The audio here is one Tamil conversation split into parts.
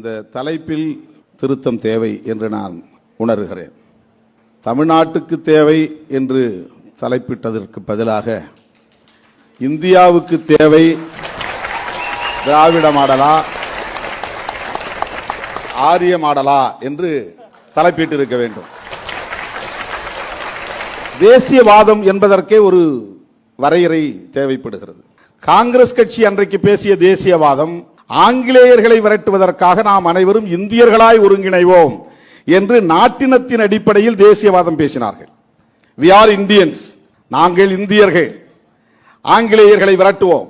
இந்த தலைப்பில் திருத்தம் தேவை என்று நான் உணர்கிறேன். தமிழ்நாட்டுக்கு தேவை என்று தலைப்பிட்டதற்கு பதிலாக இந்தியாவுக்கு தேவை திராவிட மாடலா ஆரிய மாடலா என்று தலைப்பிட்டிருக்க வேண்டும். தேசியவாதம் என்பதற்கே ஒரு வரையறை தேவைப்படுகிறது. காங்கிரஸ் கட்சி அன்றைக்கு பேசிய தேசியவாதம் ஆங்கிலேயர்களை விரட்டுவதற்காக நாம் அனைவரும் இந்தியர்களாய் ஒருங்கிணைவோம் என்று நாட்டினத்தின் அடிப்படையில் தேசியவாதம் பேசினார்கள். வி ஆர் இந்தியன்ஸ் நாங்கள் இந்தியர்கள். ஆங்கிலேயர்களை விரட்டுவோம்.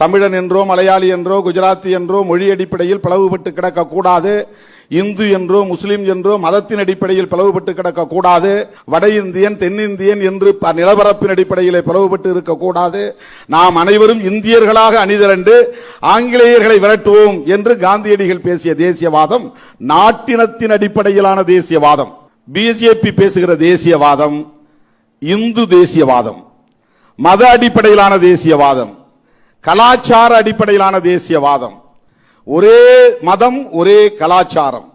தமிழன் என்றோ மலையாளி என்றோ குஜராத்தி என்றோ மொழி அடிப்படையில் பிளவுபட்டு கிடக்க கூடாது இந்து என்றோ முஸ்லிம் என்றோ மதத்தின் அடிப்படையில் பிளவுபட்டு கிடக்க கூடாது வட இந்தியன் தென்னிந்தியன் என்று ப- நிலப்பரப்பின் அடிப்படையில் பிளவுபட்டு இருக்கக்கூடாது. நாம் அனைவரும் இந்தியர்களாக அணிதிரண்டு ஆங்கிலேயர்களை விரட்டுவோம் என்று காந்தியடிகள் பேசிய தேசியவாதம் நாட்டினத்தின் அடிப்படையிலான தேசியவாதம். பிஜேபி பேசுகிற தேசியவாதம் இந்து தேசியவாதம் மத அடிப்படையிலான தேசியவாதம். கலாச்சார அடிப்படையிலான தேசியவாதம். ஒரே மதம் ஒரே கலாச்சாரம்.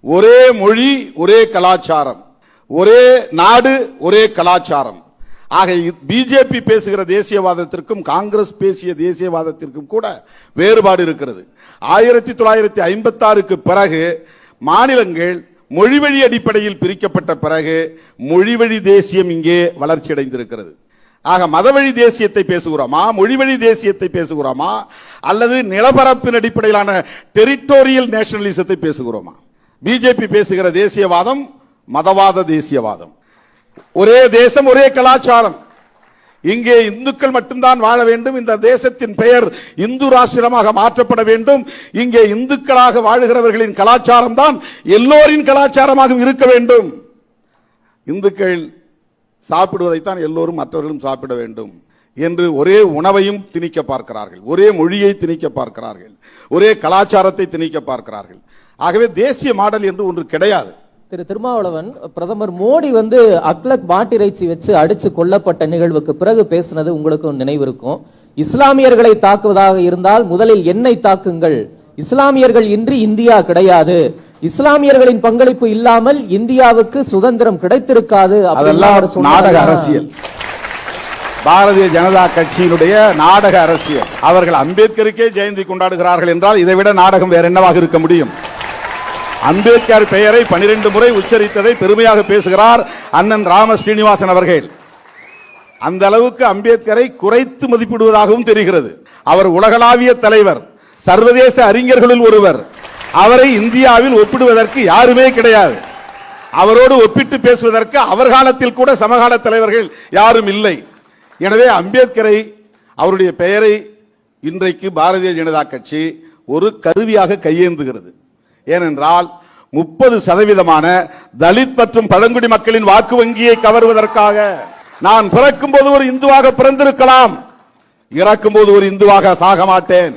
ஒரே மொழி ஒரே கலாச்சாரம். ஒரே நாடு ஒரே கலாச்சாரம். ஆக பிஜேபி பேசுகிற தேசியவாதத்திற்கும் காங்கிரஸ் பேசிய தேசியவாதத்திற்கும் கூட வேறுபாடு இருக்கிறது. ஆயிரத்தி தொள்ளாயிரத்தி ஐம்பத்தி ஆறுக்கு பிறகு மாநிலங்கள் மொழிவழி அடிப்படையில் பிரிக்கப்பட்ட பிறகு மொழிவழி தேசியம் இங்கே வளர்ச்சி அடைந்திருக்கிறது ஆக மதவழி தேசியத்தை பேசுகிறோமா மொழிவழி தேசியத்தை பேசுகிறோமா அல்லது நிலப்பரப்பின் அடிப்படையிலான டெரிட்டோரியல் நேஷனலிசத்தை பேசுகிறோமா? பிஜேபி பேசுகிற தேசியவாதம் மதவாத தேசியவாதம். ஒரே தேசம் ஒரே கலாச்சாரம். இங்கே இந்துக்கள் மட்டும்தான் வாழ வேண்டும் இந்த தேசத்தின் பெயர் இந்து ராஷ்டிரமாக மாற்றப்பட வேண்டும். இங்கே இந்துக்களாக வாழுகிறவர்களின் கலாச்சாரம் தான் எல்லோரின் கலாச்சாரமாக இருக்க வேண்டும். இந்துக்கள் சாப்பிடுவதைத்தான் எல்லோரும் மற்றவர்களும் சாப்பிட வேண்டும் என்று ஒரே உணவையும் திணிக்க பார்க்கிறார்கள். ஒரே மொழியை திணிக்க பார்க்கிறார்கள். ஒரே கலாச்சாரத்தை திணிக்க பார்க்கிறார்கள். ஆகவே தேசிய மாடல் என்று ஒன்று கிடையாது. திரு திருமாவளவன் பிரதமர் மோடி வந்து அக்லக் மாட்டிறைச்சி வச்சு அடிச்சு கொல்லப்பட்ட நிகழ்வுக்கு பிறகு பேசினது உங்களுக்கும் நினைவிருக்கும் இஸ்லாமியர்களை தாக்குவதாக இருந்தால் முதலில் என்னை தாக்குங்கள். இஸ்லாமியர்கள் இன்றி இந்தியா கிடையாது. இஸ்லாமியர்களின் பங்களிப்பு இல்லாமல் இந்தியாவுக்கு சுதந்திரம் கிடைத்திருக்காது அதெல்லாம் நாடக அரசியல். பாரதிய ஜனதா கட்சியினுடைய நாடக அரசியல். அவர்கள் அம்பேத்கருக்கே ஜெயந்தி கொண்டாடுகிறார்கள் என்றால் இதை விட நாடகம் வேற என்னவாக இருக்க முடியும்? அம்பேத்கர் பெயரை பனிரெண்டு முறை உச்சரித்ததை பெருமையாக பேசுகிறார் அண்ணன் ராம ஸ்ரீனிவாசன் அவர்கள். அந்த அளவுக்கு அம்பேத்கரை குறைத்து மதிப்பிடுவதாகவும் தெரிகிறது. அவர் உலகளாவிய தலைவர் சர்வதேச அறிஞர்களில் ஒருவர். அவரை இந்தியாவில் ஒப்பிடுவதற்கு யாருமே கிடையாது. அவரோடு ஒப்பிட்டு பேசுவதற்கு அவர் காலத்தில் கூட சமகால தலைவர்கள் யாரும் இல்லை. எனவே அம்பேத்கரை அவருடைய பெயரை இன்றைக்கு பாரதிய ஜனதா கட்சி ஒரு கருவியாக கையேந்துகிறது. ஏனென்றால் முப்பது சதவீதமான தலித் மற்றும் பழங்குடி மக்களின் வாக்கு வங்கியை கவருவதற்காக நான் பிறக்கும் போது ஒரு இந்துவாக பிறந்திருக்கலாம். இறக்கும் போது ஒரு இந்துவாக சாக மாட்டேன்.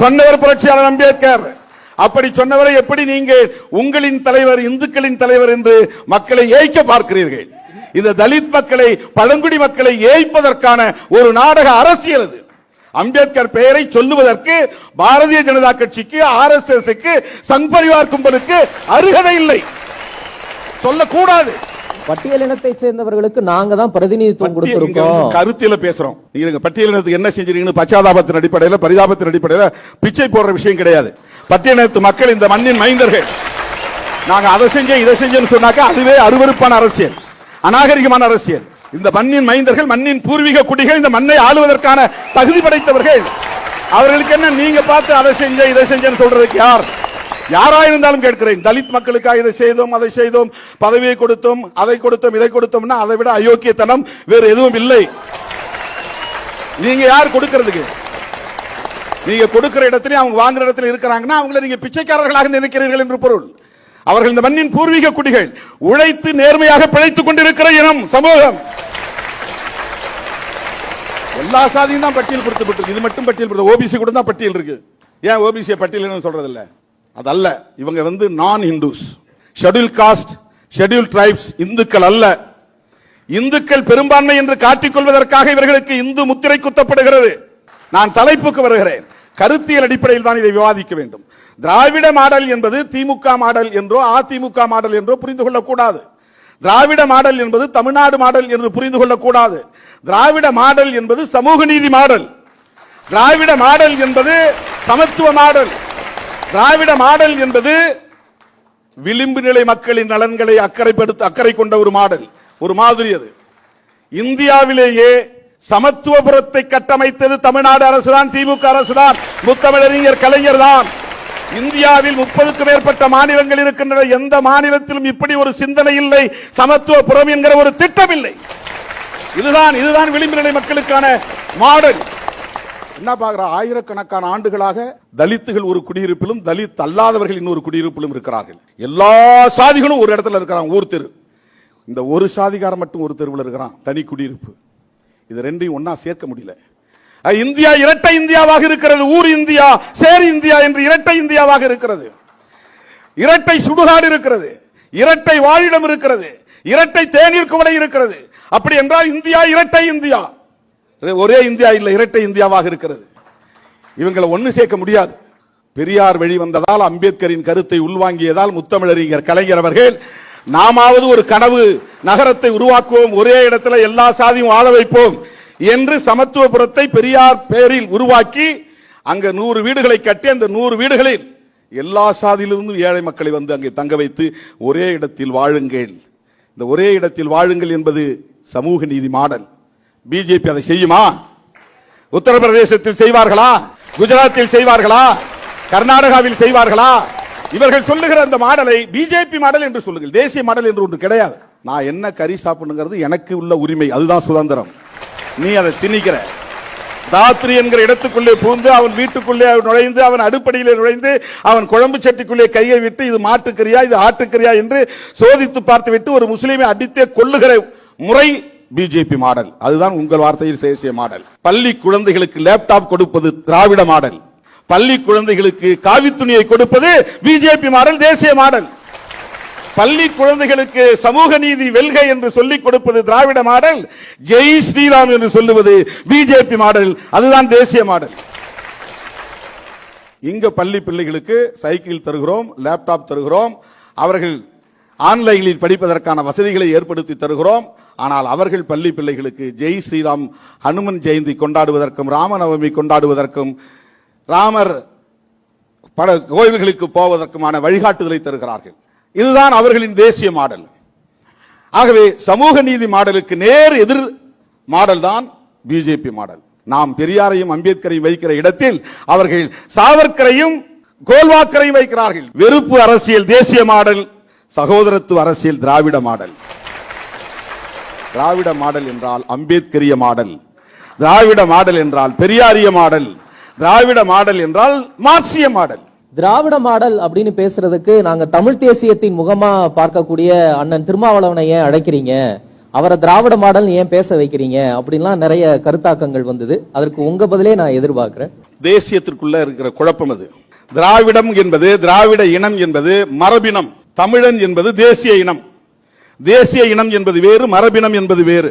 சொன்னவர் புரட்சியாளர் அம்பேத்கர். அப்படி சொன்னவரை எப்படி நீங்கள் உங்களின் தலைவர் இந்துக்களின் தலைவர் என்று மக்களை ஏய்க்க பார்க்கிறீர்கள்? இந்த தலித் மக்களை பழங்குடி மக்களை ஏய்ப்பதற்கான ஒரு நாடக அரசியல் அது. அம்பேத்கர் பெயரை சொல்லுவதற்கு பாரதிய ஜனதா கட்சிக்கு R S S Sangh Parivar கும்பலுக்கு அருகதை இல்லை. சொல்லக்கூடாது. பட்டியலினத்தை சேர்ந்தவர்களுக்கு நாங்க தான் பிரதிநிதித்துவம் கொடுத்திருக்கோம். கருத்தில பேசுறோம். நீங்க பட்டியலினத்துக்கு என்ன செஞ்சீங்கன்னு பச்சாதாபத்தின் அடிப்படையில் பரிதாபத்தின் அடிப்படையில் பிச்சை போடுற விஷயம் கிடையாது. பட்டியலினத்து மக்கள் இந்த மண்ணின் மைந்தர்கள். நாங்க அதை செஞ்சோம் இதை செஞ்சோம்னு சொன்னாக்கா அதுவே அருவருப்பான அரசியல். அநாகரிகமான அரசியல். இந்த மண்ணின் மைந்தர்கள் மண்ணின் பூர்வீக குடிகள் இந்த மண்ணை ஆளுவதற்கான தகுதி படைத்தவர்கள். அவர்களுக்கு என்ன நீங்க பார்த்து அதை செஞ்ச இதை செஞ்சேன்னு சொல்றதுக்கு யார்? யாராயிருந்தாலும் கேட்கிறேன். தலித் மக்களுக்காக இதை செய்தோம் அதை செய்தோம் பதவியை கொடுத்தோம் அதை கொடுத்தோம் இதை கொடுத்தோம்னா அதை விட அயோக்கியத்தனம் வேறு எதுவும் இல்லை. நீங்க யார் கொடுக்கிறதுக்கு? நீங்க கொடுக்கிற இடத்துல அவங்க வாங்குற இடத்துல இருக்கிறாங்கன்னா அவங்கள நீங்க பிச்சைக்காரர்களாக நினைக்கிறீர்கள் என்று பொருள். அவர்கள் இந்த மண்ணின் பூர்வீக குடிகள். உழைத்து நேர்மையாக பிழைத்துக் கொண்டிருக்கிற இனம் சமூகம். எல்லா சாதியும் தான் பட்டியல் கொடுத்து இது மட்டும் பட்டியல் ஓபிசி கூட தான் பட்டியல் இருக்கு. ஏன் ஓபிசி பட்டியல் சொல்றது இல்லை அதல்ல இவங்க வந்து நான் Hindus schedule caste schedule tribes இந்துக்கள் அல்ல. இந்துக்கள் பெரும்பான்மை என்று காட்டிக் கொள்வதற்காக இவர்களுக்கு இந்து முத்திரை குத்தப்படுகிறது. நான் தலைப்புக்கு வருகிறேன். கருத்தியல் அடிப்படையில் தான் இதை விவாதிக்க வேண்டும். திராவிட மாடல் என்பது திமுக மாடல் என்றோ அதிமுக மாடல் என்றோ புரிந்து கொள்ளக்கூடாது. திராவிட மாடல் என்பது தமிழ்நாடு மாடல் என்று புரிந்து கொள்ளக்கூடாது. திராவிட மாடல் என்பது சமூக நீதி மாடல். திராவிட மாடல் என்பது சமத்துவ மாடல். திராவிட மாடல் என்பது விளிம்பு நிலை மக்களின் நலன்களை அக்கறைப்படுத்த அக்கறை கொண்ட ஒரு மாடல் ஒரு மாதிரி அது. இந்தியாவிலேயே சமத்துவபுரத்தை கட்டமைத்தது தமிழ்நாடு அரசுதான் திமுக அரசுதான் முத்தமிழறிஞர் கலைஞர் தான் இந்தியாவில் முப்பதுக்கும் மேற்பட்ட மாநிலங்கள் இருக்கின்றன. எந்த மாநிலத்திலும் இப்படி ஒரு சிந்தனை இல்லை சமத்துவபுரம் என்கிற ஒரு திட்டம் இல்லை இதுதான் இதுதான் விளிம்பு நிலை மக்களுக்கான மாடல். என்ன பார்க்குற? ஆயிரக்கணக்கான ஆண்டுகளாக தலித்துகள் ஒரு குடியிருப்பிலும் தலித் அல்லாதவர்கள் இன்னொரு குடியிருப்பிலும் இருக்கிறார்கள். எல்லா சாதிகளும் ஒரு இடத்துல இருக்கிறாங்க ஊர் தெரு. இந்த ஒரு சாதிகாரம் மட்டும் ஒரு தெருவில் இருக்கிறான் தனி குடியிருப்பு. இது ரெண்டையும் ஒன்றா சேர்க்க முடியல. இந்தியா இரட்டை இந்தியாவாக இருக்கிறது ஊர் இந்தியா சேர் இந்தியா என்று இரட்டை இந்தியாவாக இருக்கிறது. இரட்டை சுடுகாடு இருக்கிறது இரட்டை வாழிடம் இருக்கிறது இரட்டை தேநீர் குவளை இருக்கிறது. அப்படி என்றால் இந்தியா இரட்டை இந்தியா. ஒரே இந்தியா இல்லை இரட்டை இந்தியாவாக இருக்கிறது. இவங்களை ஒன்று சேர்க்க முடியாது. பெரியார் வழி வந்ததால் அம்பேத்கரின் கருத்தை உள்வாங்கியதால் முத்தமிழறிஞர் கலைஞர் அவர்கள் நாமாவது ஒரு கனவு நகரத்தை உருவாக்குவோம் ஒரே இடத்துல எல்லா சாதியும் வாழ வைப்போம் என்று சமத்துவபுரத்தை பெரியார் பெயரில் உருவாக்கி அங்க நூறு வீடுகளை கட்டி அந்த நூறு வீடுகளில் எல்லா சாதியிலிருந்தும் ஏழை மக்களை வந்து அங்கே தங்க வைத்து ஒரே இடத்தில் வாழுங்கள். இந்த ஒரே இடத்தில் வாழுங்கள் என்பது சமூக நீதி மாடல். பிஜேபி அதை செய்யுமா? உத்தரப்பிரதேசத்தில் செய்வார்களா? குஜராத்தில் செய்வார்களா? கர்நாடகாவில் செய்வார்களா? இவர்கள் சொல்லுகிற அந்த மாடலை பிஜேபி மாடல் என்று சொல்லுங்கள். தேசிய மாடல் என்று ஒன்று கிடையாது. நான் என்ன கறி சாப்பிடுங்கிறது எனக்கு உள்ள உரிமை. அதுதான் சுதந்திரம். நீ அதை திணிக்கிற. தாத்ரி என்கிற இடத்துக்குள்ளே பூந்து அவன் வீட்டுக்குள்ளே அவன் நுழைந்து அவன் அடுப்படியிலே நுழைந்து அவன் குழம்பு சட்டிக்குள்ளே கையை விட்டு இது மாட்டுக்கறியா? இது ஆட்டுக்கறியா? என்று சோதித்து பார்த்து விட்டு ஒரு முஸ்லீமை அடித்தே கொள்ளுகிற முறை பிஜேபி மாடல் அதுதான் உங்கள் வார்த்தையில் தேசிய மாடல் பள்ளி குழந்தைகளுக்கு லேப்டாப் கொடுப்பது திராவிட மாடல் பள்ளி குழந்தைகளுக்கு காவி துணியை கொடுப்பது பிஜேபி மாடல் தேசிய மாடல் பள்ளி குழந்தைகளுக்கு சமூக நீதி வெல்க என்று சொல்லிக் கொடுப்பது திராவிட மாடல் ஜெய் ஸ்ரீராம் என்று சொல்லுவது பிஜேபி மாடல் அதுதான் தேசிய மாடல் இங்க பள்ளி பிள்ளைகளுக்கு சைக்கிள் தருகிறோம் லேப்டாப் தருகிறோம். அவர்கள் ஆன்லைனில் படிப்பதற்கான வசதிகளை ஏற்படுத்தி தருகிறோம். ஆனால் அவர்கள் பள்ளி பிள்ளைகளுக்கு ஜெய் ஸ்ரீராம் ஹனுமன் ஜெயந்தி கொண்டாடுவதற்கும் ராமநவமி கொண்டாடுவதற்கும் ராமர் பல கோயில்களுக்கு போவதற்குமான வழிகாட்டுதலை தருகிறார்கள். இதுதான் அவர்களின் தேசிய மாடல். ஆகவே சமூக நீதி மாடலுக்கு நேர் எதிர் மாடல் தான் பிஜேபி மாடல். நாம் பெரியாரையும் அம்பேத்கரையும் வைக்கிற இடத்தில் அவர்கள் சாவர்கரையும் கோல்வாக்கரையும் வைக்கிறார்கள். வெறுப்பு அரசியல் தேசிய மாடல் சகோதரத்துவ அரசியல் திராவிட மாடல். திராவிட மாடல் என்றால் அம்பேத்கரிய மாடல் திராவிட மாடல் என்றால் பெரியாரிய மாடல் திராவிட மாடல் என்றால் மார்க்சிய மாடல். திராவிட மாடல் அப்படின்னு பேசுறதுக்கு நாங்க தமிழ் தேசியத்தின் முகமா பார்க்கக்கூடிய அண்ணன் திருமாவளவனை ஏன் அழைக்கிறீங்க? அவரை திராவிட மாடல் ஏன் பேச வைக்கிறீங்க? அப்படின்லாம் நிறைய கருத்தாக்கங்கள் வந்தது. அதற்கு உங்க பதிலே நான் எதிர்பார்க்கிறேன். தேசியத்திற்குள்ள இருக்கிற குழப்பம் அது. திராவிடம் என்பது திராவிட இனம் என்பது மரபினம் தமிழன் என்பது தேசிய இனம். தேசிய இனம் என்பது வேறு மரபினம் என்பது வேறு.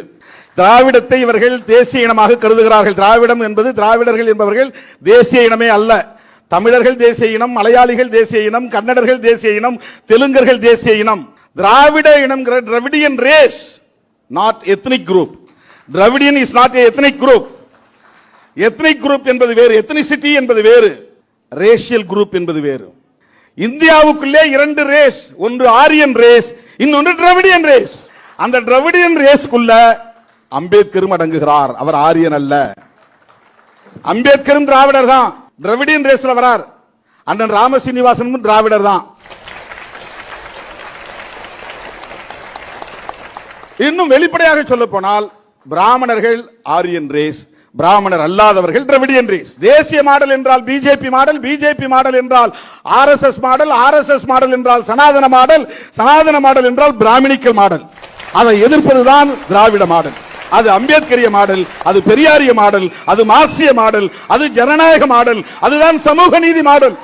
திராவிடத்தை இவர்கள் தேசிய இனமாக கருதுகிறார்கள். திராவிடம் என்பது திராவிடர்கள் என்பவர்கள் தேசிய இனமே அல்ல. தமிழர்கள் தேசிய இனம் மலையாளிகள் தேசிய இனம் கன்னடர்கள் தேசிய இனம் தெலுங்கர்கள் தேசிய இனம். திராவிட இனம் Dravidian race not ethnic group Dravidian is not ethnic group ethnic group என்பது வேறு எத்னிசிட்டி என்பது வேறு. ரேஷியல் குரூப் என்பது வேறு. இந்தியாவுக்குள்ளே இரண்டு ரேஸ் ஒன்று ஆரியன் ரேஸ் இன்னொன்று டிராவிடியன் ரேஸ் அந்த டிராவிடியன் ரேஸ்க்குள்ள அம்பேத்கரும் அடங்குகிறார். அவர் ஆரியன் அல்ல. அம்பேத்கரும் திராவிடர் தான். டிராவிடியன் ரேஸ்ல வரார். அண்ணன் ராமசீனிவாசனும் திராவிடர் தான். இன்னும் வெளிப்படையாக சொல்ல போனால் பிராமணர்கள் ஆரியன் ரேஸ் பிராமணர் அல்லாதவர்கள் திராவிடியன் ரேஸ் தேசிய மாடல் என்றால் பிஜேபி மாடல் பிஜேபி மாடல் என்றால் ஆர்எஸ்எஸ் மாடல் ஆர்எஸ்எஸ் மாடல் என்றால் சனாதன மாடல் சனாதன மாடல் என்றால் பிராமணிக்கல் மாடல். அதை எதிர்ப்பதுதான் திராவிட மாடல். அது அம்பேத்கரிய மாடல் அது பெரியாரிய மாடல் அது மார்க்சிய மாடல் அது ஜனநாயக மாடல் அதுதான் சமூக நீதி மாடல்.